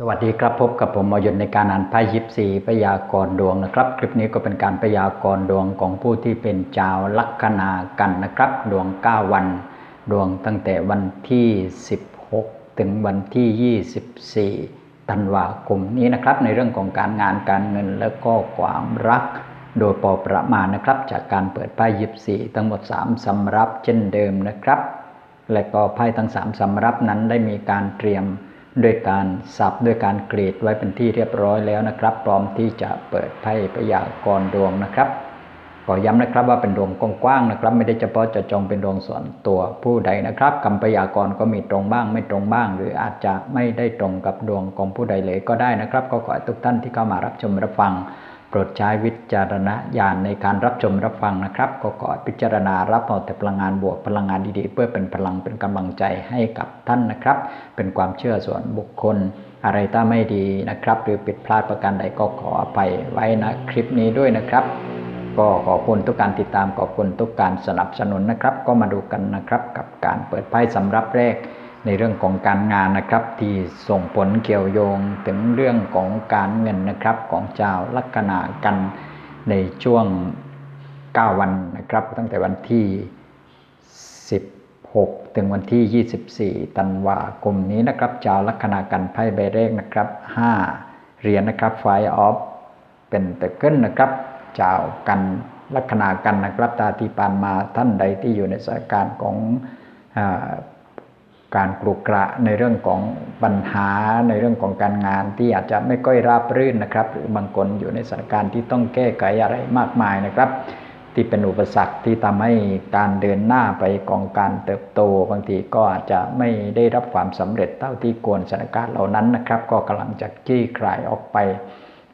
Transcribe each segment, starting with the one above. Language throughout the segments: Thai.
สวัสดีครับพบกับผมมายนในการอ่านไพ่ยิปซีพยากรดวงนะครับ คลิปนี้ก็เป็นการพยากรดวงของผู้ที่เป็นชาวลัคนากันนะครับ ดวง 9 วัน ดวงตั้งแต่วันที่ 16 ถึงวันที่ 24 ธันวาคมนี้นะครับ ในเรื่องของการงานการเงินและก็ความรัก โดยพอประมาณนะครับ จากการเปิดไพ่ยิปซีทั้งหมด 3 สำรับเช่นเดิมนะครับ และก็ไพ่ทั้ง 3 สำรับนั้นได้มีการเตรียม ด้วยการสับด้วยการกรีดไว้เป็นที่เรียบร้อยแล้วนะครับ พร้อมที่จะเปิดไพ่พยากรดวงนะครับขอย้ำนะครับว่าเป็นดวงกว้างๆนะครับ ไม่ได้เฉพาะจะจงเป็นดวงส่วนตัวผู้ใดนะครับคำพยากรณ์ก็มีตรงบ้าง ไม่ตรงบ้าง หรืออาจจะไม่ได้ตรงกับดวงของผู้ใดเลยก็ได้นะครับ ก็ขอให้ทุกท่านที่เข้ามารับชมรับฟัง โปรดใช้วิจารณญาณในการรับชมรับฟังนะครับก็ขอพิจารณารับเอาแต่พลังงานบวกพลังงานดีๆ เพื่อเป็นพลังเป็นกำลังใจให้กับท่านนะครับ เป็นความเชื่อส่วนบุคคล อะไรถ้าไม่ดีนะครับ หรือผิดพลาดประการใดก็ขออภัยไว้นะคลิปนี้ด้วยนะครับ ก็ขอบคุณทุกการติดตามขอบคุณทุกการสนับสนุนนะครับ ก็มาดูกันนะครับกับการเปิดไพ่สำรับแรก ในเรื่องของการงานนะครับ ที่ส่งผลเกี่ยวโยงถึงเรื่องของการเงินนะครับ ของชาวลัคนากันในช่วง 9 วันนะครับ ตั้งแต่วันที่ 16 ถึงวันที่ 24 ธันวาคมนี้นะครับชาวลัคนากันไพ่ใบแรกนะครับ 5 เหรียญนะครับไฟออฟเป็นเตเกิลนะครับชาวกันลัคนากันนะครับตาที่ปานมาท่านใดที่อยู่ในสถานการณ์ของอา การกรุกระในเรื่องของปัญหาในเรื่องของการงานที่อาจจะไม่ค่อยราบรื่นนะครับ หรือบางคนอยู่ในสถานการณ์ที่ต้องแก้ไขอะไรมากมายนะครับ ที่เป็นอุปสรรคที่ทำให้การเดินหน้าไปของการเติบโต บางทีก็อาจจะไม่ได้รับความสำเร็จเท่าที่ควรสถานการณ์เหล่านั้นนะครับ ก็กำลังจะจี้คลายออกไป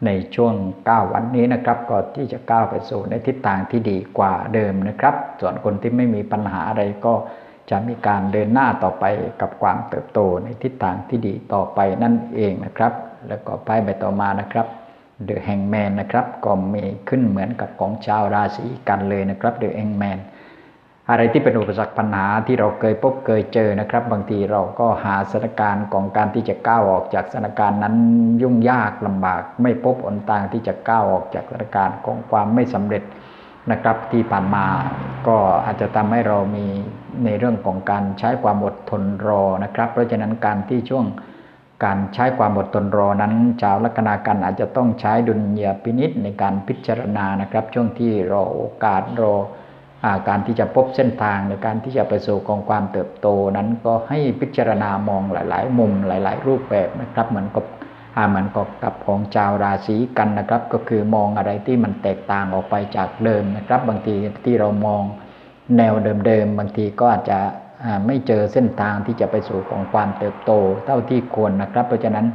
ในช่วง 9 วันนี้นะครับก็ที่จะก้าวไปสู่ในทิศทางที่ดีกว่าเดิมนะครับ ส่วนคนที่ไม่มีปัญหาอะไรก็ จะมีการเดินหน้าต่อไปกับความเติบโตในทิศทางที่ดีต่อไปนั่นเองนะครับ แล้วก็ไพ่ใบต่อมานะครับเดอะแฮงแมนนะครับก็มีขึ้นเหมือนกับของชาวราศีกันเลยนะครับเดอะแฮงแมนอะไรที่เป็นอุปสรรคปัญหาที่เราเคยพบเคยเจอนะครับ บางทีเราก็หาสถานการณ์ของการที่จะก้าวออกจากสถานการณ์นั้นยุ่งยากลำบาก ไม่พบหนทางที่จะก้าวออกจากสถานการณ์ของความไม่สำเร็จ นะครับที่ผ่านมาก็อาจจะทำให้เรามีในเรื่องของการใช้ความอดทนรอนะครับ เพราะฉะนั้นการที่ช่วงการใช้ความอดทนรอนั้นชาวลัคนากันอาจจะต้องใช้ดุลยพินิษในการพิจารณานะครับ ช่วงที่รอโอกาสรออาการที่จะพบเส้นทางในการที่จะไปสู่ของความเติบโตนั้นก็ให้พิจารณามองหลาย ๆ มุมหลาย ๆ รูปแบบนะครับ เหมือนกับ เหมือนกับกับของชาวราศีกันนะครับ ก็คือมองอะไรที่มันแตกต่างออกไปจากเดิมนะครับ บางทีที่เรามองแนวเดิมๆบางทีก็อาจจะไม่เจอเส้นทางที่จะไปสู่ของความเติบโตเท่าที่ควรนะครับ เพราะฉะนั้น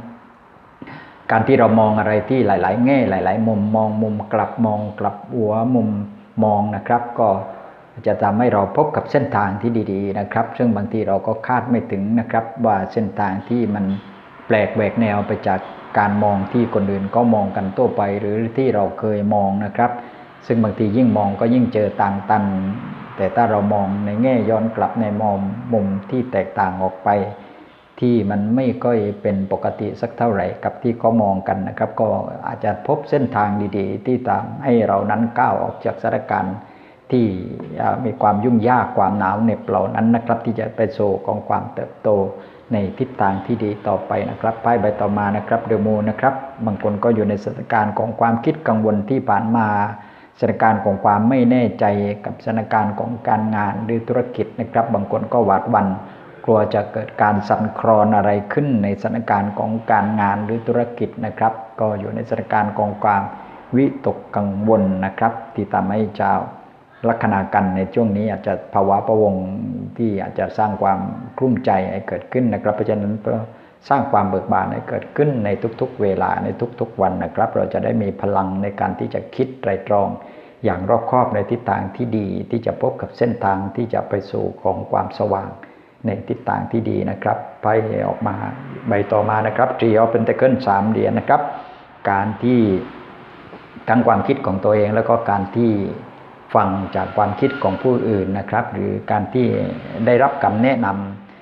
การที่เรามองอะไรที่หลาย ๆ แง่หลาย ๆ มุมมองมุมกลับมองกลับหัวมุมมองนะครับ ก็จะทำให้เราพบกับเส้นทางที่ดี ๆ นะครับ ซึ่งบางทีเราก็คาดไม่ถึงนะครับว่าเส้นทางที่มัน แปลกแหวกแนวไปจากการมองที่คนอื่นก็มองกันทั่วไป หรือที่เราเคยมองนะครับ ซึ่งบางทียิ่งมองก็ยิ่งเจอต่างตัน แต่ถ้าเรามองในแง่ย้อนกลับในมองมุมที่แตกต่างออกไป ที่มันไม่ค่อยเป็นปกติสักเท่าไหร่กับที่เขามองกันนะครับ ก็อาจจะพบเส้นทางดีๆ ที่ทำให้เรานั้นก้าวออกจากสถานการณ์ที่มีความยุ่งยากความหนาวเหน็บเหล่านั้นนะครับ ที่จะไปสู่ของความเติบโต ในทิศทางที่ดีต่อไปนะครับไพ่ใบต่อมานะครับเดมูนะครับบางคนก็อยู่ในสถานการณ์ของความคิดกังวลที่ผ่านมาสถานการณ์ของความไม่แน่ใจกับสถานการณ์ของการงานหรือธุรกิจนะครับ บางคนก็หวาดหวั่นกลัวจะเกิดการสั่นคลอนอะไรขึ้นในสถานการณ์ของการงานหรือธุรกิจนะครับ ก็อยู่ในสถานการณ์ของความวิตกกังวลนะครับ ที่ทำให้ชาว ลัคนากันในช่วงนี้อาจจะภาวะประวงที่อาจจะสร้างความกลุ้มใจให้เกิดขึ้นนะครับ เพราะฉะนั้นก็สร้างความเบิกบานให้เกิดขึ้นในทุกๆ เวลาในทุกๆ วันนะครับ เราจะได้มีพลังในการที่จะคิดไตรตรอง อย่างรอบคอบในทิศทางที่ดีที่จะพบกับเส้นทางที่จะไปสู่ของความสว่าง ในทิศทางที่ดีนะครับไปออกมาใบต่อมานะครับทรีออฟเป็นเตเกิลสามเหรียญนะครับ การที่ทั้งความคิดของตัวเองแล้วก็การที่ ฟังจากความคิดของผู้อื่นนะครับ หรือการที่ได้รับคำแนะน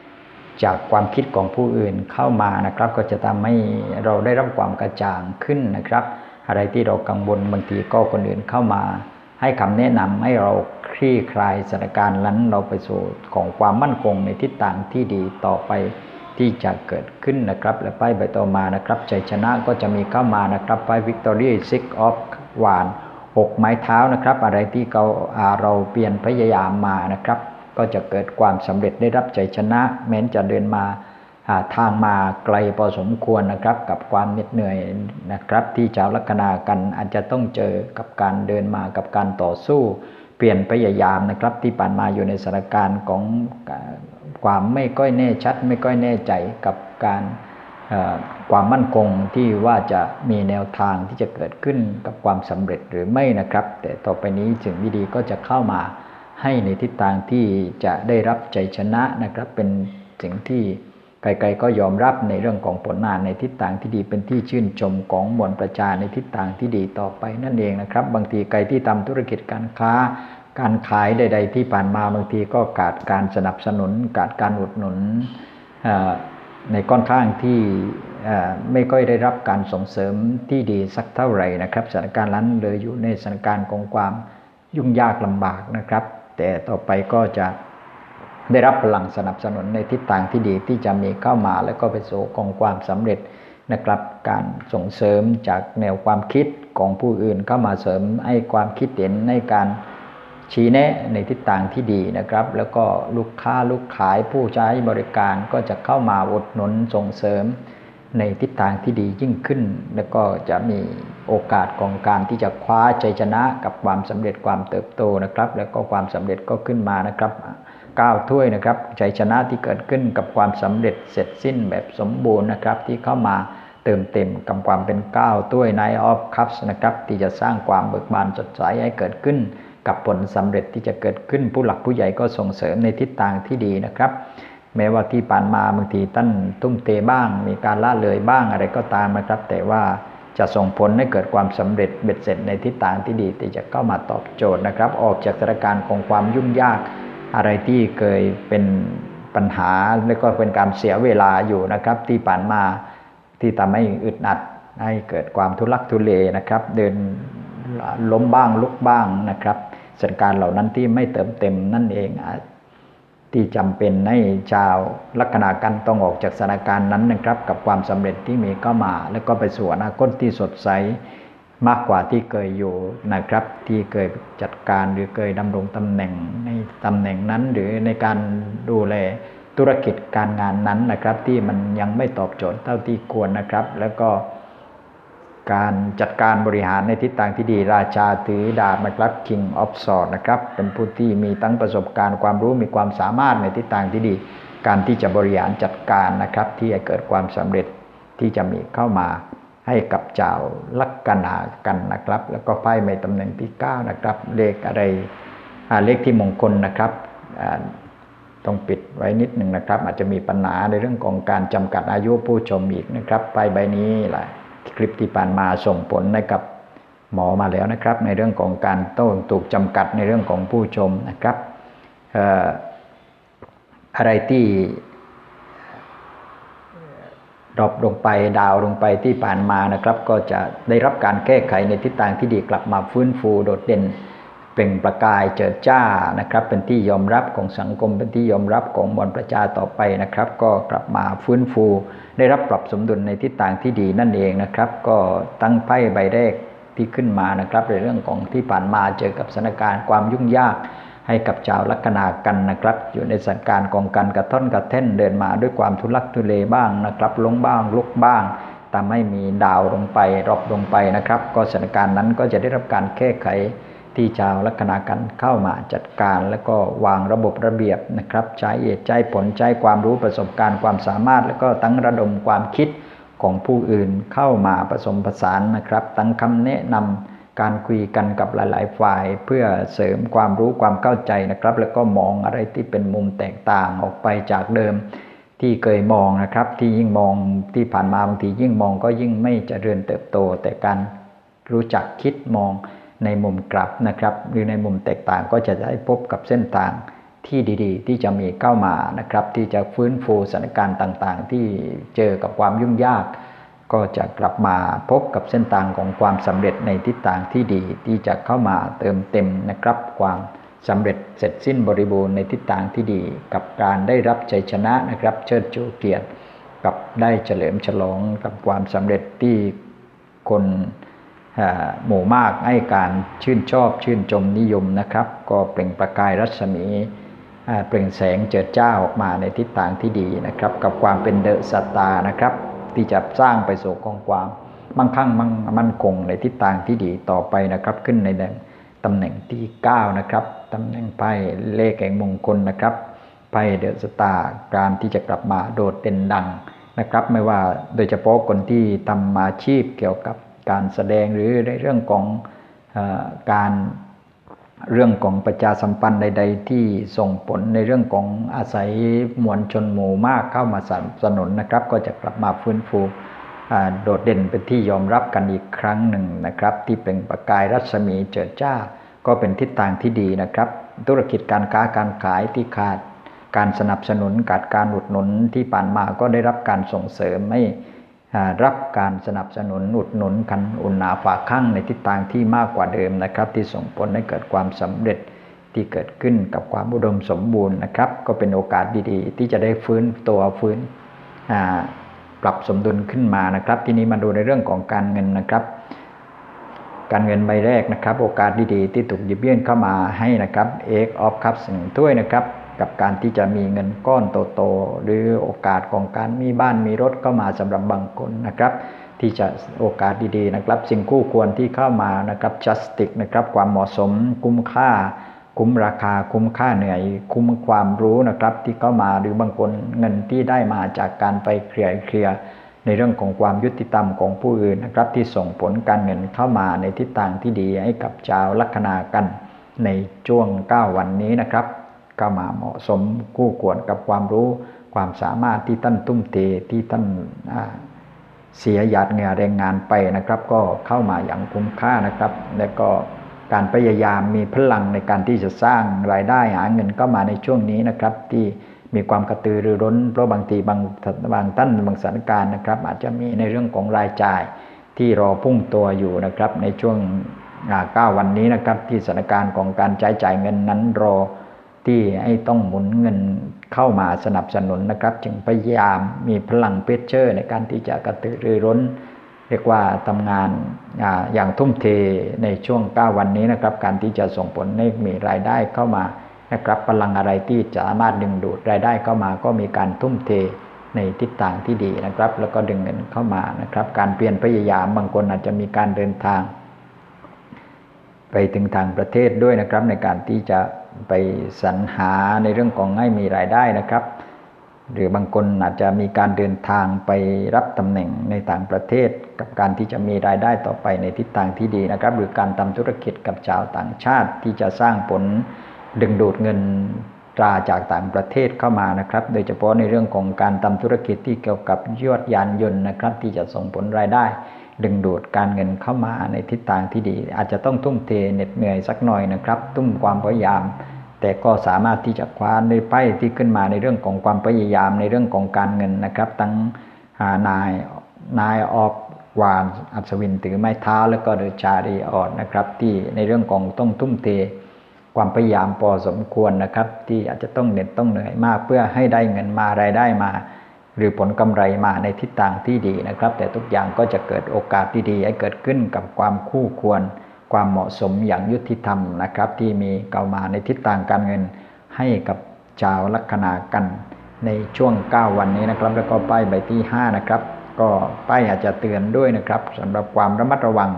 ำจากความคิดของผู้อื่นเข้ามานะครับ ก็จะทำให้เราได้รับความกระจ่างขึ้นนะครับ อะไรที่เรากังวลบางทีก็คนอื่นเข้ามา ให้คำแนะนำให้เราคลี่คลายสถานการณ์นั้นเราไปสู่ของความมั่นคงในทิศทางที่ดีต่อไปที่จะเกิดขึ้นนะครับ และป้ายใบต่อมานะครับชัยชนะก็จะมีเข้ามานะครับป้ายวิกตอรี่ซิกออฟวาน หกไม้เท้านะครับ อะไรที่เราเราเปลี่ยนพยายามมานะครับ ก็จะเกิดความสำเร็จได้รับชัยชนะ แม้นจะเดินมาทางมาไกลพอสมควรนะครับ กับความเหน็ดเหนื่อยนะครับ ที่ชาวลัคนากันอาจจะต้องเจอกับการเดินมากับการต่อสู้เปลี่ยนพยายามนะครับ ที่ผ่านมาอยู่ในสถานการณ์ของความไม่ก้อยแน่ชัด ไม่ก้อยแน่ใจกับการ ความมั่นคงที่ว่าจะมีแนวทางที่จะเกิดขึ้นกับความสำเร็จหรือไม่นะครับ แต่ต่อไปนี้สิ่งดีๆก็จะเข้ามาให้ในทิศทางที่จะได้รับใจชนะนะครับ เป็นสิ่งที่ไกลๆก็ยอมรับในเรื่องของผลงานในทิศทางที่ดีเป็นที่ชื่นชมของมวลประชาในทิศทางที่ดีต่อไปนั่นเองนะครับ บางทีใครที่ทำธุรกิจการค้า การขายใด ๆ ที่ผ่านมาบางทีก็ขาดการสนับสนุนขาดการอุดหนุน ในค่อนข้างที่ไม่ค่อยได้รับการส่งเสริมที่ดีสักเท่าไหร่นะครับสถานการณ์นั้นเลยอยู่ในสถานการณ์ของความยุ่งยากลำบากนะครับ แต่ต่อไปก็จะได้รับพลังสนับสนุนในทิศทางที่ดีที่จะมีเข้ามาแล้วก็ไปสู่กองความสำเร็จนะครับ การส่งเสริมจากแนวความคิดของผู้อื่นเข้ามาเสริมให้ความคิดเห็นในการ ชี้แนะในทิศทางที่ดีนะครับ แล้วก็ลูกค้าลูกขายผู้ใช้บริการก็จะเข้ามาอุดหนุนส่งเสริม ในทิศทางที่ดียิ่งขึ้น แล้วก็จะมีโอกาสของการที่จะคว้าใจชนะกับความสำเร็จความเติบโตนะครับ แล้วก็ความสำเร็จก็ขึ้นมานะครับก้าวถ้วยนะครับใจชนะที่เกิดขึ้นกับความสำเร็จเสร็จสิ้นแบบสมบูรณ์นะครับที่เข้ามาเติมเต็มกับความเป็นก้าวถ้วยในออฟคัพนะครับที่จะสร้างความเบิกบานสดใสให้เกิดขึ้น กับผลสำเร็จที่จะเกิดขึ้นผู้หลักผู้ใหญ่ก็ส่งเสริมในทิศทางที่ดีนะครับ แม้ว่าที่ผ่านมาบางทีท่านตุ้มเตบ้าง มีการละเลยบ้างอะไรก็ตามนะครับ แต่ว่าจะส่งผลให้เกิดความสำเร็จเบ็ดเสร็จในทิศทางที่ดีที่จะเข้ามาตอบโจทย์นะครับ ออกจากสถานการณ์ของความยุ่งยากอะไรที่เคยเป็นปัญหาแล้วก็เป็นการเสียเวลาอยู่นะครับ ที่ผ่านมาที่ทำให้อึดอัดให้เกิดความทุลักทุเลนะครับ เดินล้มบ้างลุกบ้างนะครับ สถานการณ์เหล่านั้นที่ไม่เติมเต็มนั่นเองที่จำเป็นให้ชาวลัคนากันต้องออกจากสถานการณ์นั้นนะครับ กับความสำเร็จที่มีเข้ามา แล้วก็ไปสู่อนาคตที่สดใสมากกว่าที่เคยอยู่นะครับ ที่เคยจัดการหรือเคยดำรงตำแหน่งในตำแหน่งนั้น หรือในการดูแลธุรกิจการงานนั้นนะครับ ที่มันยังไม่ตอบโจทย์เท่าที่ควรนะครับ แล้วก็ การจัดการบริหารในทิศทางที่ดี ราชาถือดาบนะครับ King of Swords นะครับ เป็นผู้ที่มีทั้งประสบการณ์ความรู้มีความสามารถในทิศทางที่ดี การที่จะบริหารจัดการนะครับ ที่จะเกิดความสำเร็จที่จะมีเข้ามาให้กับเจ้าลักนากันนะครับ แล้วก็ไพ่ในตำแหน่งที่ 9 นะครับ เลขอะไรเลขที่มงคลนะครับต้องปิดไว้นิดหนึ่งนะครับ อาจจะมีปัญหาในเรื่องของการจำกัดอายุผู้ชมอีกนะครับไพ่ใบนี้แหละ คลิปที่ผ่านมาส่งผลให้กับหมอมาแล้วนะครับ ในเรื่องของการต้องถูกจำกัดในเรื่องของผู้ชมนะครับอะไรที่ดรอปลงไปดาวลงไปที่ผ่านมานะครับ ก็จะได้รับการแก้ไขในทิศทางที่ดีกลับมาฟื้นฟูโดดเด่น เปล่งประกายเจิดจ้านะครับ เป็นที่ยอมรับของสังคม เป็นที่ยอมรับของมวลประชาต่อไปนะครับ ก็กลับมาฟื้นฟู ได้รับปรับสมดุลในทิศทางที่ดีนั่นเองนะครับ ก็ตั้งไพ่ใบแรกที่ขึ้นมานะครับ ในเรื่องของที่ผ่านมาเจอกับสถานการณ์ความยุ่งยากให้กับชาวลัคนากันนะครับ อยู่ในสถานการณ์ของการกระท่อนกระเท่นเดินมาด้วยความทุลักทุเลบ้างนะครับลงบ้างลุกบ้างทำให้มีดาวลงไปรอบลงไปนะครับ ก็สถานการณ์นั้นก็จะได้รับการแก้ไข ที่ชาวลัคนากันเข้ามาจัดการแล้วก็วางระบบระเบียบนะครับ ใช้เหตุใช้ผลใช้ความรู้ประสบการณ์ความสามารถ แล้วก็ตั้งระดมความคิดของผู้อื่นเข้ามาผสมผสานนะครับ ตั้งคำแนะนำการคุยกันกับหลาย ๆ ฝ่ายเพื่อเสริมความรู้ความเข้าใจนะครับ แล้วก็มองอะไรที่เป็นมุมแตกต่างออกไปจากเดิมที่เคยมองนะครับที่ยิ่งมองที่ผ่านมาบางทียิ่งมองก็ยิ่งไม่เจริญเติบโต แต่การรู้จักคิดมอง ในมุมกลับนะครับ หรือในมุมแตกต่างก็จะได้พบกับเส้นทางที่ดีๆ ที่จะมีเข้ามานะครับ ที่จะฟื้นฟูสถานการณ์ต่างๆ ที่เจอกับความยุ่งยาก ก็จะกลับมาพบกับเส้นทางของความสำเร็จในทิศทางที่ดีที่จะเข้ามาเติมเต็มนะครับ ความสำเร็จเสร็จสิ้นบริบูรณ์ในทิศทางที่ดี กับการได้รับชัยชนะนะครับ เชิดชูเกียรติ กับได้เฉลิมฉลองกับความสำเร็จที่คน หมู่มากให้การชื่นชอบชื่นชมนิยมนะครับ ก็เปล่งประกายรัศมีเปล่งแสงเจิดจ้าออกมาในทิศทางที่ดีนะครับ กับความเป็นเดอะสตานะครับ ที่จะสร้างไปสู่กองความมั่งคั่งมั่งมั่นคงในทิศทางที่ดีต่อไปนะครับ ขึ้นในตำแหน่งที่ 9 นะครับตำแหน่งไพ่เลขแห่งมงคลนะครับไพ่เดอะสตาการที่จะกลับมาโดดเด่นดังนะครับ ไม่ว่าโดยเฉพาะคนที่ทำอาชีพเกี่ยวกับ การแสดงหรือในเรื่องของอการเรื่องของประชาสัมพันธ์ใด ๆ ที่ส่งผลในเรื่องของอาศัยมวลชนหมู่มากเข้ามาสนับสนุนนะครับ ก็จะกลับมาฟื้นฟูโดดเด่นเป็นที่ยอมรับกันอีกครั้งหนึ่งนะครับ ที่เป็นประกายรัศมีเจิดจ้า ก็เป็นทิศทางที่ดีนะครับ ธุรกิจการค้าการขายที่ขาด การสนับสนุนการการอุดหนุนที่ผ่านมาก็ได้รับการส่งเสริมให้ รับการสนับสนุนอุดหนุนกันอุ่นหนาฝากข้างในทิศทางที่มากกว่าเดิมนะครับ ที่ส่งผลให้เกิดความสำเร็จที่เกิดขึ้นกับความอุดมสมบูรณ์นะครับ ก็เป็นโอกาสดีๆ ที่จะได้ฟื้นตัวฟื้นปรับสมดุลขึ้นมานะครับ ทีนี้มาดูในเรื่องของการเงินนะครับ การเงินใบแรกนะครับ โอกาสดีๆ ที่ถูกหยิบยื่นเข้ามาให้นะครับเอกออฟคัพหนึ่งถ้วยนะครับ กับการที่จะมีเงินก้อนโตๆหรือโอกาสของการมีบ้านมีรถเข้ามาสำหรับบางคนนะครับ ที่จะโอกาสดีๆนะครับ สิ่งคู่ควรที่เข้ามานะครับ justice นะครับความเหมาะสมคุ้มค่าคุ้มราคาคุ้มค่าเหนื่อย คุ้มความรู้นะครับที่เข้ามาหรือบางคนเงินที่ได้มาจากการไปเคลียร์เคลียร์ในเรื่องของความยุติธรรมของผู้อื่นนะครับที่ส่งผลการเงินเข้ามาในทิศทางที่ดีให้กับชาวลัคนากันในช่วง 9 วันนี้นะครับ ก็มาเหมาะสมคู่ควรกับความรู้ความสามารถที่ท่านตุ้มเทที่ท่านเสียหยาดเหงื่อแรงงานไปนะครับ ก็เข้ามาอย่างคุ้มค่านะครับ และก็การพยายามมีพลังในการที่จะสร้างรายได้หาเงินก็มาในช่วงนี้นะครับ ที่มีความกระตือรือร้น เพราะบางทีบางบางท่านบางสถานการณ์นะครับ อาจจะมีในเรื่องของรายจ่ายที่รอพุ่งตัวอยู่นะครับ ในช่วง9วันนี้นะครับ ที่สถานการณ์ของการใช้จ่ายเงินนั้นรอ ที่ให้ต้องหมุนเงินเข้ามาสนับสนุนนะครับ จึงพยายามมีพลังเพชเชอร์ ในการที่จะกระตือรือร้น เรียกว่าทำงานอย่างทุ่มเทในช่วง 9 วันนี้นะครับ การที่จะส่งผลให้มีรายได้เข้ามานะครับพลังอะไรที่จะสามารถดึงดูดรายได้เข้ามาก็มีการทุ่มเทในทิศทางที่ดีนะครับ แล้วก็ดึงเงินเข้ามานะครับ การเปลี่ยนพยายามบางคนอาจจะมีการเดินทาง ไปถึงทางประเทศด้วยนะครับในการที่จะ ไปสรรหาในเรื่องของให้มีรายได้นะครับ หรือบางคนอาจจะมีการเดินทางไปรับตำแหน่งในต่างประเทศ กับการที่จะมีรายได้ต่อไปในทิศทางที่ดีนะครับ หรือการทำธุรกิจกับชาวต่างชาติที่จะสร้างผลดึงดูดเงินตราจากต่างประเทศเข้ามานะครับ โดยเฉพาะในเรื่องของการทำธุรกิจที่เกี่ยวกับยอดยานยนต์นะครับ ที่จะส่งผลรายได้ ดึงดูดการเงินเข้ามาในทิศทางที่ดี อาจจะต้องทุ่มเทเหน็ดเหนื่อยสักหน่อยนะครับตุ้มความพยายาม แต่ก็สามารถที่จะคว้าในไพ่ที่ขึ้นมาในเรื่องของความพยายามในเรื่องของการเงินนะครับ ทั้งนายนายออกวานอัศวินถือไม้เท้าแล้วก็เดชารีออดนะครับ ที่ในเรื่องของต้องทุ่มเทความพยายามพอสมควรนะครับ ที่อาจจะต้องเหน็ดต้องเหนื่อยมากเพื่อให้ได้เงินมารายได้มา หรือผลกำไรมาในทิศทางที่ดีนะครับ แต่ทุกอย่างก็จะเกิดโอกาสที่ดีให้เกิดขึ้นกับความคู่ควร ความเหมาะสมอย่างยุติธรรมนะครับ ที่มีเกามาในทิศทางการเงินให้กับชาวลัคนากัน ในช่วง 9 วันนี้นะครับ แล้วก็ป้ายใบที่ 5 นะครับ ก็ป้ายอาจจะเตือนด้วยนะครับสำหรับความระมัดระวัง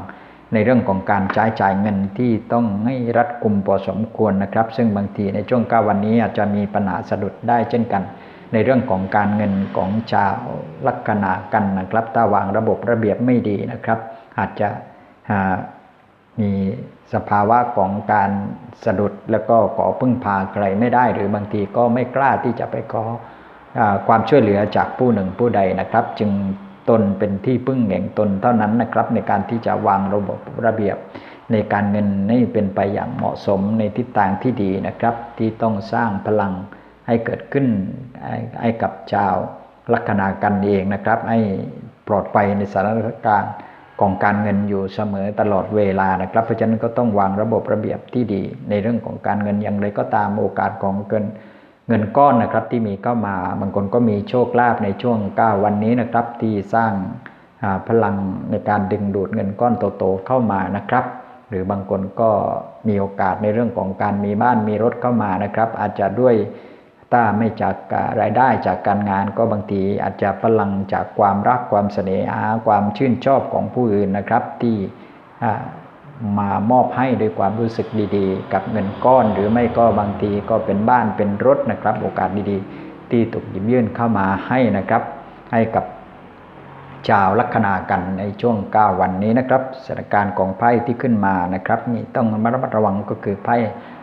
ในเรื่องของการใช้จ่ายเงินที่ต้องให้รัดกุมพอสมควรนะครับ ซึ่งบางทีในช่วง 9 วันนี้อาจจะมีปัญหาสะดุดได้เช่นกัน ในเรื่องของการเงินของชาวลัคนากันนะครับถ้าวางระบบระเบียบไม่ดีนะครับ อาจจะมีสภาวะของการสะดุดแล้วก็ขอพึ่งพาใครไม่ได้ หรือบางทีก็ไม่กล้าที่จะไปขออความช่วยเหลือจากผู้หนึ่งผู้ใดนะครับ จึงตนเป็นที่พึ่งแห่งตนเท่านั้นนะครับ ในการที่จะวางระบบระเบียบในการเงินนี่เป็นไปอย่างเหมาะสมในทิศทางที่ดีนะครับ ที่ต้องสร้างพลัง ให้เกิดขึ้นให้กับชาวลัคนากันเองนะครับ ให้ปลอดภัยในสถานการณ์ของการเงินอยู่เสมอตลอดเวลานะครับ เพราะฉะนั้นก็ต้องวางระบบระเบียบที่ดี ในเรื่องของการเงินอย่างไรก็ตามโอกาสของเงินเงินก้อนนะครับที่มีเข้ามาบางคนก็มีโชคลาภในช่วง 9 วันนี้นะครับ ที่สร้างพลังในการดึงดูดเงินก้อนโตๆเข้ามานะครับ หรือบางคนก็มีโอกาสในเรื่องของการมีบ้านมีรถเข้ามานะครับ อาจจะด้วย ถ้าไม่จากรายได้จากการงานก็บางทีอาจจะพลังจากความรักความเสน่หาความชื่นชอบของผู้อื่นนะครับที่มามอบให้ด้วยความรู้สึกดีๆ กับเงินก้อนหรือไม่ก็บางทีก็เป็นบ้านเป็นรถนะครับ โอกาสดีๆ ที่ถูกหยิบยื่นเข้ามาให้นะครับ ให้กับชาวลัคนากันในช่วง 9 วันนี้นะครับสถานการณ์ของไพ่ที่ขึ้นมานะครับนี่ต้องระมัดระวังก็คือไพ่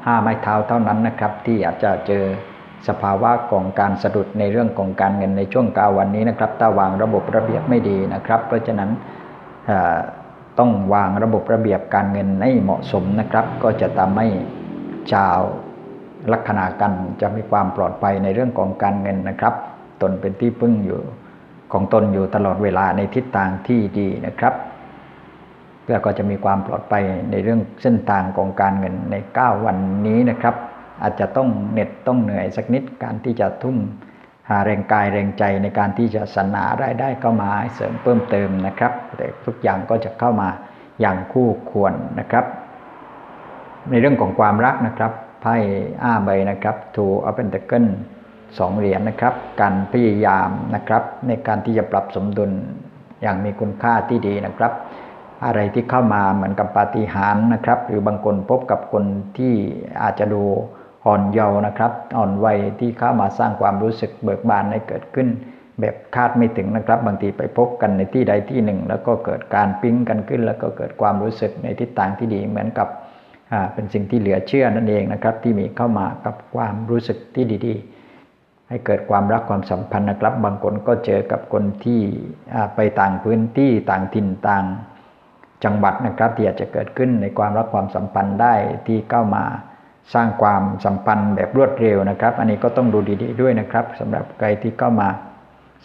ห้าไม้เท้าเท่านั้นนะครับ ที่อาจจะเจอ สภาวะของการสะดุดในเรื่องของการเงินในช่วงกาวันนี้นะครับถ้าวางระบบระเบียบไม่ดีนะครับ เพราะฉะนั้นต้องวางระบบระเบียบการเงินให้เหมาะสมนะครับ ก็จะทำให้ชาวลัคนากันจะมีความปลอดภัยในเรื่องของการเงินนะครับ ตนเป็นที่พึ่งอยู่ของตนอยู่ตลอดเวลาในทิศทางที่ดีนะครับเพื่อก็จะมีความปลอดภัยในเรื่องเส้นทางของการเงินใน 9 วันนี้นะครับ อาจจะต้องเหน็ดต้องเหนื่อยสักนิดการที่จะทุ่มหาแรงกายแรงใจในการที่จะสรรหารายได้เข้ามาเสริมเพิ่มเติมนะครับ แต่ทุกอย่างก็จะเข้ามาอย่างคู่ควรนะครับ ในเรื่องของความรักนะครับไพ่อ้าใบนะครับทูเอาเป็นตะเกิลสองเหรียญนะครับ การพยายามนะครับ ในการที่จะปรับสมดุลอย่างมีคุณค่าที่ดีนะครับ อะไรที่เข้ามาเหมือนกับปาฏิหาริย์นะครับ หรือบางคนพบกับคนที่อาจจะดู อ่อนเยาว์นะครับ อ่อนวัยที่เข้ามาสร้างความรู้สึกเบิกบานให้เกิดขึ้น แบบคาดไม่ถึงนะครับ บางทีไปพบกันในที่ใดที่หนึ่ง แล้วก็เกิดการปิ๊งกันขึ้น แล้วก็เกิดความรู้สึกในทิศทางที่ดีเหมือนกับเป็นสิ่งที่เหลือเชื่อนั่นเองนะครับ ที่มีเข้ามากับความรู้สึกที่ดี ๆ ให้เกิดความรักความสัมพันธ์นะครับ บางคนก็เจอกับคนที่ไปต่างพื้นที่ต่างถิ่นต่างจังหวัดนะครับที่อาจจะเกิดขึ้นในความรักความสัมพันธ์ได้ที่เข้ามา สร้างความสัมพันธ์แบบรวดเร็วนะครับ อันนี้ก็ต้องดูดีๆด้วยนะครับสำหรับใครที่เข้ามา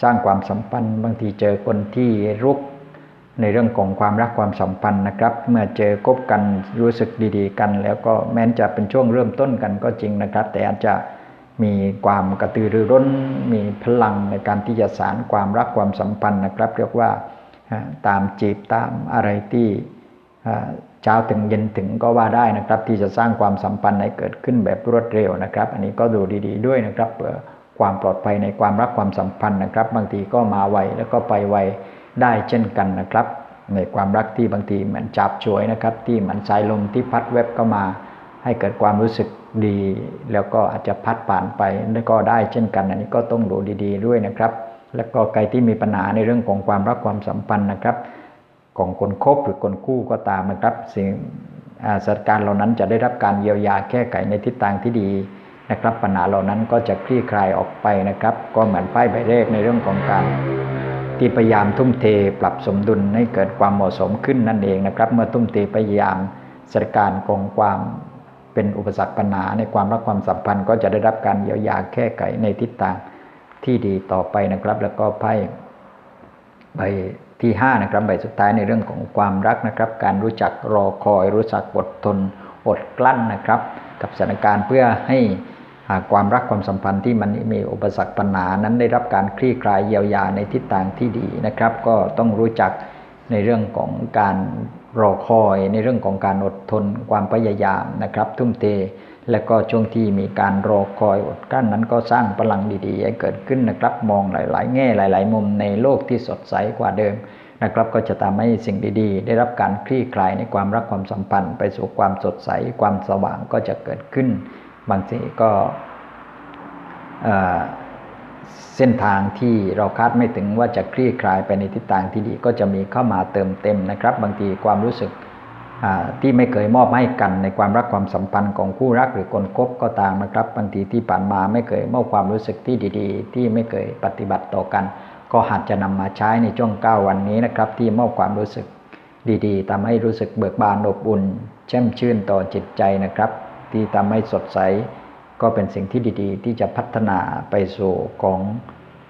สร้างความสัมพันธ์บางทีเจอคนที่รุกในเรื่องของความรักความสัมพันธ์นะครับ เมื่อเจอคบกันรู้สึกดีๆ กัน แล้วก็แม้นจะเป็นช่วงเริ่มต้นกันก็จริงนะครับ แต่อาจจะมีความกระตือรือร้น มีพลังในการที่จะสารความรักความสัมพันธ์นะครับ เรียกว่าตามจีบตามอะไรที่ เช้าถึงเย็นถึงก็ว่าได้นะครับ ที่จะสร้างความสัมพันธ์ให้เกิดขึ้นแบบรวดเร็วนะครับ อันนี้ก็ดูดี ๆ ด้วยนะครับเพื่อความปลอดภัยในความรักความสัมพันธ์นะครับ บางทีก็มาไวแล้วก็ไปไวได้เช่นกันนะครับ ในความรักที่บางทีเหมือนจับช่วยนะครับ ที่เหมือนสายลมที่พัดแวบเข้ามาให้เกิดความรู้สึกดี แล้วก็อาจจะพัดผ่านไปแล้วก็ได้เช่นกัน อันนี้ก็ต้องดูดี ๆ ด้วยนะครับ แล้วก็ใครที่มีปัญหาในเรื่องของความรักความสัมพันธ์นะครับ ของคนคบหรือคนคู่ก็ตามนะครับ สิ่งสถานการณ์เหล่านั้นจะได้รับการเยียวยาแก้ไขในทิศทางที่ดีนะครับปัญหาเหล่านั้นก็จะคลี่คลายออกไปนะครับ ก็เหมือนไพ่ใบแรกในเรื่องของการที่พยายามทุ่มเทปรับสมดุลให้เกิดความเหมาะสมขึ้นนั่นเองนะครับ เมื่อทุ่มเทพยายามสถานการณ์ของความเป็นอุปสรรคปัญหาในความรักความสัมพันธ์ ก็จะได้รับการเยียวยาแก้ไขในทิศทางที่ดีต่อไปนะครับ แล้วก็ไพ่ใบ ที่5นะครับใบสุดท้ายในเรื่องของความรักนะครับ การรู้จักรอคอยรู้จักอดทนอดกลั้นนะครับ กับสถานการณ์เพื่อให้ความรักความสัมพันธ์ที่มันมีอุปสรรคปัญหานั้นได้รับการคลี่คลายเยียวยาในทิศทางที่ดีนะครับ ก็ต้องรู้จักในเรื่องของการรอคอย ในเรื่องของการอดทนความพยายามนะครับ ทุ่มเท และก็ช่วงที่มีการรอคอยอดกั้นนั้นก็สร้างพลังดีๆให้เกิดขึ้นนะครับมองหลาย ๆ แง่หลาย ๆ มุมในโลกที่สดใสกว่าเดิมนะครับก็จะทำให้สิ่งดีๆ ได้รับการคลี่คลายในความรักความสัมพันธ์ ไปสู่ความสดใสความสว่างก็จะเกิดขึ้น บางทีก็เส้นทางที่เราคาดไม่ถึงว่าจะคลี่คลายไปในทิศทางที่ดีก็จะมีเข้ามาเติมเต็มนะครับ บางทีความรู้สึก ที่ไม่เคยมอบให้กันในความรักความสัมพันธ์ของคู่รักหรือคนคบก็ตามนะครับบางทีที่ผ่านมาไม่เคยมอบความรู้สึกที่ดี ๆ ที่ไม่เคยปฏิบัติต่อกัน ก็อาจจะนำมาใช้ในช่วง 9 วันนี้นะครับ ที่มอบความรู้สึกดีๆทำให้รู้สึกเบิกบานอบอุ่นแช่มชื่นต่อจิตใจนะครับ ที่ทำให้สดใส ก็เป็นสิ่งที่ดีๆ ที่จะพัฒนาไปสู่ของ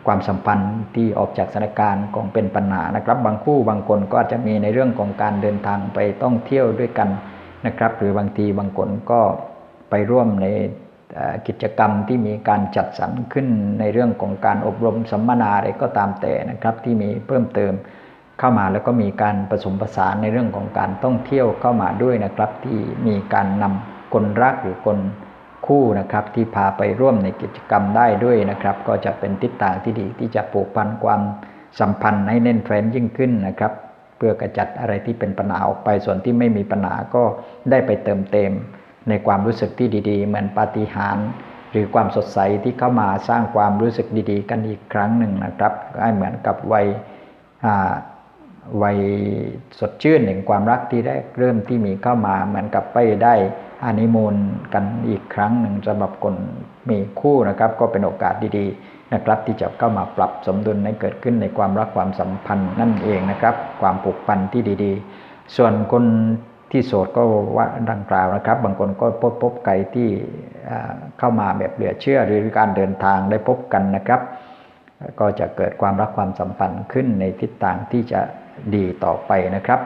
ความสัมพันธ์ที่ออกจากสถานการณ์ของเป็นปัญหานะครับ บางคู่บางคนก็อาจจะมีในเรื่องของการเดินทางไปต้องเที่ยวด้วยกันนะครับ หรือบางทีบางคนก็ไปร่วมในกิจกรรมที่มีการจัดสรรขึ้นในเรื่องของการอบรมสัมมนาอะไรก็ตามแต่นะครับที่มีเพิ่มเติมเข้ามาแล้วก็มีการผสมผสานในเรื่องของการท่องเที่ยวเข้ามาด้วยนะครับ ที่มีการนำคนรักหรือคน คู่นะครับที่พาไปร่วมในกิจกรรมได้ด้วยนะครับ ก็จะเป็นทิศทางที่ดีที่จะปลูกพันความสัมพันธ์ให้แน่นแฟ้นยิ่งขึ้นนะครับ เพื่อกระจัดอะไรที่เป็นปัญหาออกไปส่วนที่ไม่มีปัญหาก็ได้ไปเติมเต็ม ในความรู้สึกที่ดีๆ เหมือนปาฏิหาริย์หรือความสดใสที่เข้ามาสร้างความรู้สึกดีๆ กันอีกครั้งหนึ่งนะครับให้เหมือนกับวัยวัยสดชื่นแห่งความรักที่ได้เริ่มที่มีเข้ามาเหมือนกับไปได้ อนิมูลกันอีกครั้งหนึ่งสำหรับคนมีคู่นะครับ ก็เป็นโอกาสดีๆนะครับ ที่จะเข้ามาปรับสมดุลให้เกิดขึ้นในความรักความสัมพันธ์นั่นเองนะครับ ความผูกพันที่ดีๆ ส่วนคนที่โสดก็ว่าดังกล่าวนะครับ บางคนก็พบพบไกลที่เข้ามาแบบเหลือเชื่อหรือการเดินทางได้พบกันนะครับ ก็จะเกิดความรักความสัมพันธ์ขึ้นในทิศทางที่จะดีต่อไปนะครับ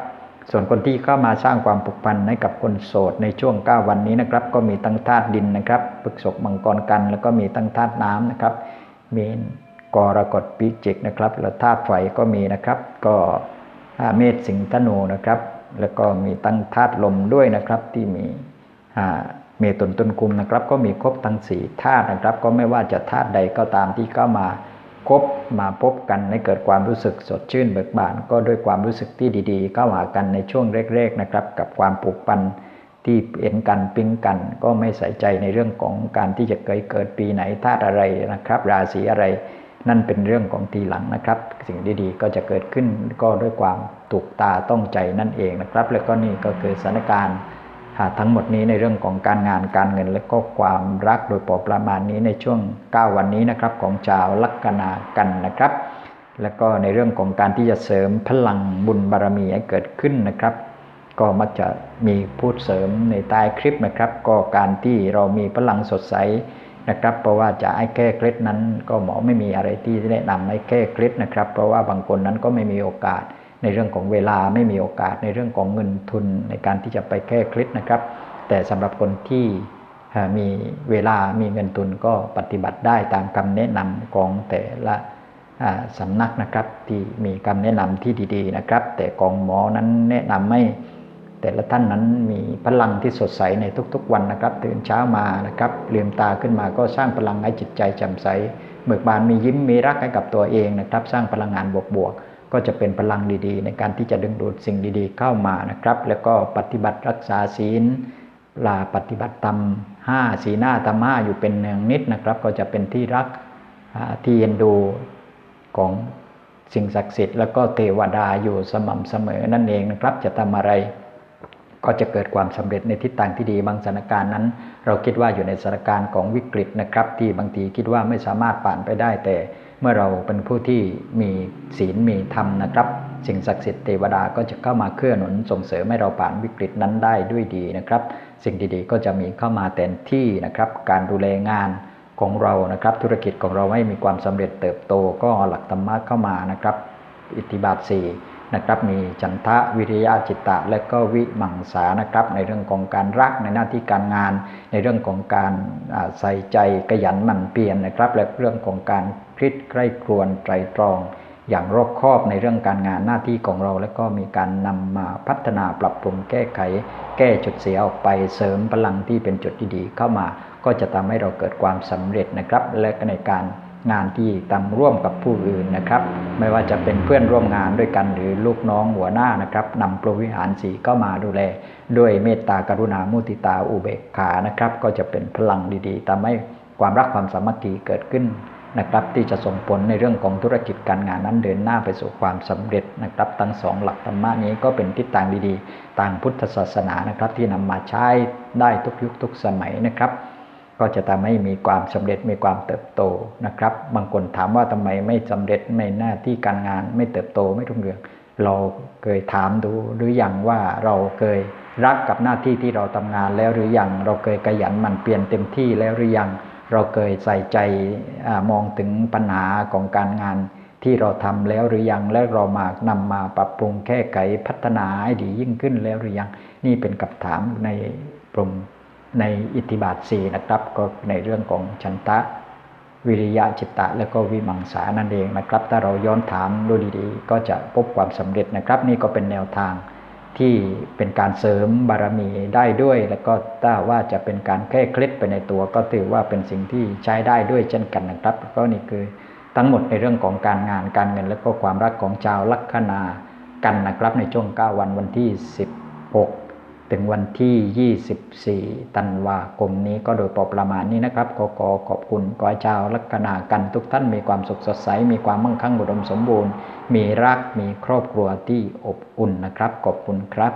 ส่วนคนที่เข้ามาสร้างความผูกพันให้กับคนโสดในช่วง 9 วันนี้นะครับ ก็มีตั้งธาตุดินนะครับปึกศกมังกรกัน แล้วก็มีตั้งธาตุน้ำนะครับ มีกรกฎปีจิกนะครับ และธาตุไฟก็มีนะครับ ก็เมษสิงห์ธนูนะครับ แล้วก็มีตั้งธาตุลมด้วยนะครับที่มีเมตุนต้นคุมนะครับ ก็มีครบทั้งสี่ธาตุนะครับ ก็ไม่ว่าจะธาตุใดก็ตามที่เข้ามา พบมาพบกันให้เกิดความรู้สึกสดชื่นเบิกบานก็ด้วยความรู้สึกที่ดีๆ เข้าหากันในช่วงแรกๆนะครับ กับความผูกพันที่เห็นกันปิ้งกัน ก็ไม่ใส่ใจในเรื่องของการที่จะเกิดเกิดปีไหนธาตุอะไรนะครับ ราศีอะไรนั่นเป็นเรื่องของทีหลังนะครับ สิ่งดีๆก็จะเกิดขึ้นก็ด้วยความถูกตาต้องใจนั่นเองนะครับ แล้วก็นี่ก็คือสถานการณ์ ทั้งหมดนี้ในเรื่องของการงานการเงินและก็ความรักโดยปอประมาณนี้ในช่วง 9 วันนี้นะครับของชาวลัคนากันนะครับ แล้วก็ในเรื่องของการที่จะเสริมพลังบุญบารรมีให้เกิดขึ้นนะครับ ก็มักจะมีพูดเสริมในใต้คลิปนะครับ ก็การที่เรามีพลังสดใสนะครับ เพราะว่าจะให้แก้เคล็ดนั้น ก็หมอไม่มีอะไรที่แนะนำให้แก้เคล็ดนะครับ เพราะว่าบางคนนั้นก็ไม่มีโอกาส ในเรื่องของเวลาไม่มีโอกาสในเรื่องของเงินทุนในการที่จะไปแก้เคล็ดนะครับ แต่สำหรับคนที่มีเวลามีเงินทุนก็ปฏิบัติได้ตามคำแนะนำของแต่ละสำนักนะครับที่มีคำแนะนำที่ดีๆนะครับ แต่กองหมอนั้นแนะนำไม่แต่ละท่านนั้นมีพลังที่สดใสในทุกๆวันนะครับ ตื่นเช้ามานะครับลืมตาขึ้นมาก็สร้างพลังให้จิตใจแจ่มใสเบิกบานมียิ้มมีรักให้กับตัวเองนะครับ สร้างพลังงานบวกๆ ก็จะเป็นพลังดีๆ ในการที่จะดึงดูดสิ่งดีๆเข้ามานะครับ แล้วก็ปฏิบัติรักษาศีลลาปฏิบัติธรรมห้าสีหน้าธรรมะอยู่เป็นเนืองนิดนะครับ ก็จะเป็นที่รักที่เอ็นดูของสิ่งศักดิ์สิทธิ์แล้วก็เทวดาอยู่สม่ำเสมอนั่นเองนะครับ จะทำอะไร ก็จะเกิดความสำเร็จในทิศทางที่ดีบางสถานการณ์นั้น เราคิดว่าอยู่ในสถานการณ์ของวิกฤตนะครับ ที่บางทีคิดว่าไม่สามารถผ่านไปได้แต่ เมื่อเราเป็นผู้ที่มีศีลมีธรรมนะครับ สิ่งศักดิ์สิทธิ์เทวดาก็จะเข้ามาเคลื่อนหนุนส่งเสริมให้เราผ่านวิกฤตนั้นได้ด้วยดีนะครับ สิ่งดีๆก็จะมีเข้ามาแทนที่นะครับ การดูแลงานของเรานะครับ ธุรกิจของเราให้มีความสำเร็จเติบโตก็หลักธรรมะเข้ามานะครับ อิทธิบาทสี่นะครับมีจันทะวิริยะจิตตะ และก็วิมังสานะครับ ในเรื่องของการรักในหน้าที่การงาน ในเรื่องของการใส่ใจกยันหมั่นเพียรนนะครับ และเรื่องของการ คิดใกล้ครวนไตรตรอง อย่างรอบคอบในเรื่องการงานหน้าที่ของเรา และก็มีการนำมาพัฒนาปรับปรุงแก้ไข แก้จุดเสียออกไปเสริมพลังที่เป็นจุดที่ดีเข้ามา ก็จะทำให้เราเกิดความสำเร็จนะครับ และในการงานที่ทำร่วมกับผู้อื่นนะครับ ไม่ว่าจะเป็นเพื่อนร่วมงานด้วยกันหรือลูกน้องหัวหน้านะครับนำปรวิหารสีเข้ามาดูแล ด้วยเมตตากรุณามุติตาอุเบกขานะครับ ก็จะเป็นพลังดีๆทำให้ความรักความสามัคคีเกิดขึ้น นะครับที่จะส่งผลในเรื่องของธุรกิจการงานนั้นเดินหน้าไปสู่ความสำเร็จนะครับทั้งสองหลักธรรมะนี้ก็เป็นทิศทางดีๆทางพุทธศาสนานะครับที่นำมาใช้ได้ทุกยุคทุกสมัยนะครับ ก็จะทำให้มีความสำเร็จมีความเติบโตนะครับ บางคนถามว่าทำไมไม่สำเร็จไม่หน้าที่การงานไม่เติบโตไม่รุ่งเรือง เราเคยถามดูหรืออยังว่าเราเคยรักกับหน้าที่ที่เราทำงานแล้วหรืออยังเราเคยขยันหมั่นเปลี่ยนเต็มที่แล้วหรือยัง เราเคยใส่ใจอมองถึงปัญหาของการงานที่เราทำแล้วหรือยังและเรามานำมาปรับปรุงแก้ไขพัฒนาให้ดียิ่งขึ้นแล้วหรือยัง นี่เป็นกับถามในปรมในอิทธิบาทสี่นะครับ ก็ในเรื่องของชันทะวิริยะจิตตะ และก็วิมังสานั่นเองนะครับ ถ้าเราย้อนถามดูดีๆ ก็จะพบความสำเร็จนะครับ นี่ก็เป็นแนวทาง ที่เป็นการเสริมบารมีได้ด้วย แล้วก็ถ้าว่าจะเป็นการแก้เคล็ดไปในตัว ก็ถือว่าเป็นสิ่งที่ใช้ได้ด้วยเช่นกันนะครับ ก็นี่คือทั้งหมดในเรื่องของการงานการเงิน และก็ความรักของชาวลัคนากันนะครับ ในช่วง 9 วันวันที่ 16 ถึงวันที่ 24 ธันวาคมนี้ก็โดยประมาณนี้นะครับขอขอขอบคุณขอให้ชาวลัคนากันทุกท่านมีความสุขสดใสมีความมั่งคั่งอุดมสมบูรณ์ มีรักมีครอบครัวที่อบอุ่นนะครับขอบคุณครับ